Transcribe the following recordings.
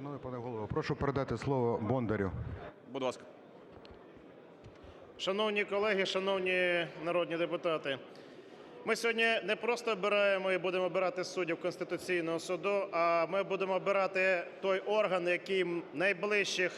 Шановний пане голово, прошу передати слово Бондарю. Будь ласка. Шановні колеги, шановні народні депутати, ми сьогодні не просто обираємо і будемо обирати суддів Конституційного Суду, а ми будемо обирати той орган, який найближчих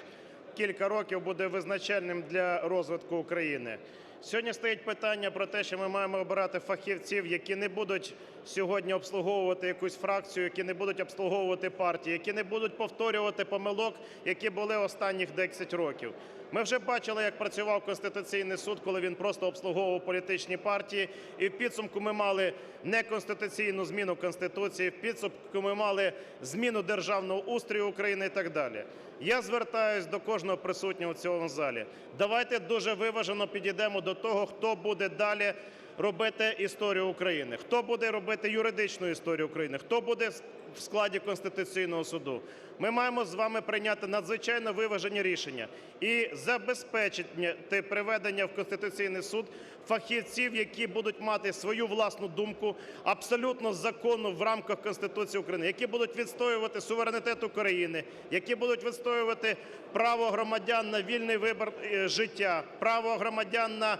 кілька років буде визначальним для розвитку України. Сьогодні стоїть питання про те, що ми маємо обирати фахівців, які не будуть сьогодні обслуговувати якусь фракцію, які не будуть обслуговувати партії, які не будуть повторювати помилок, які були останніх 10 років. Ми вже бачили, як працював Конституційний суд, коли він просто обслуговував політичні партії. І в підсумку ми мали неконституційну зміну Конституції, в підсумку ми мали зміну державного устрою України і так далі. Я звертаюсь до кожного присутнього в цьому залі. Давайте дуже виважено підійдемо до того, хто буде далі робити історію України, хто буде робити юридичну історію України, хто буде в складі Конституційного суду. Ми маємо з вами прийняти надзвичайно виважені рішення і забезпечити приведення в Конституційний суд фахівців, які будуть мати свою власну думку, абсолютно законну в рамках Конституції України, які будуть відстоювати суверенітет України, які будуть відстоювати право громадян на вільний вибір е, життя, право громадян на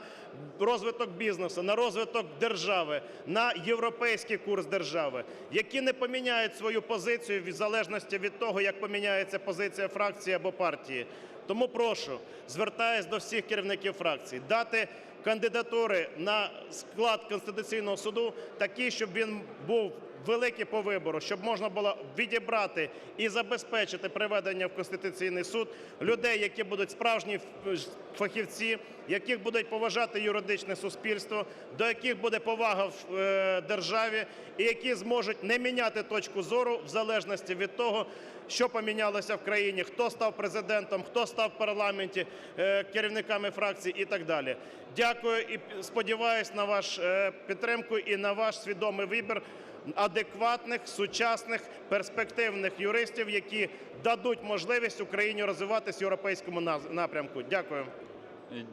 розвиток бізнесу, на розвиток держави, на європейський курс держави, які не поміняють свою позицію в залежності від того, як поміняється позиція фракції або партії. Тому прошу, звертаюсь до всіх керівників фракцій, дати кандидатури на склад Конституційного Суду такі, щоб він був великий по вибору, щоб можна було відібрати і забезпечити приведення в Конституційний суд людей, які будуть справжні фахівці, яких будуть поважати юридичне суспільство, до яких буде повага в е, державі, і які зможуть не міняти точку зору в залежності від того, що помінялося в країні, хто став президентом, хто став в парламенті, е, керівниками фракцій і так далі. Дякую і сподіваюсь на вашу підтримку і на ваш свідомий вибір адекватних, сучасних, перспективних юристів, які дадуть можливість Україні розвиватись в європейському напрямку. Дякую.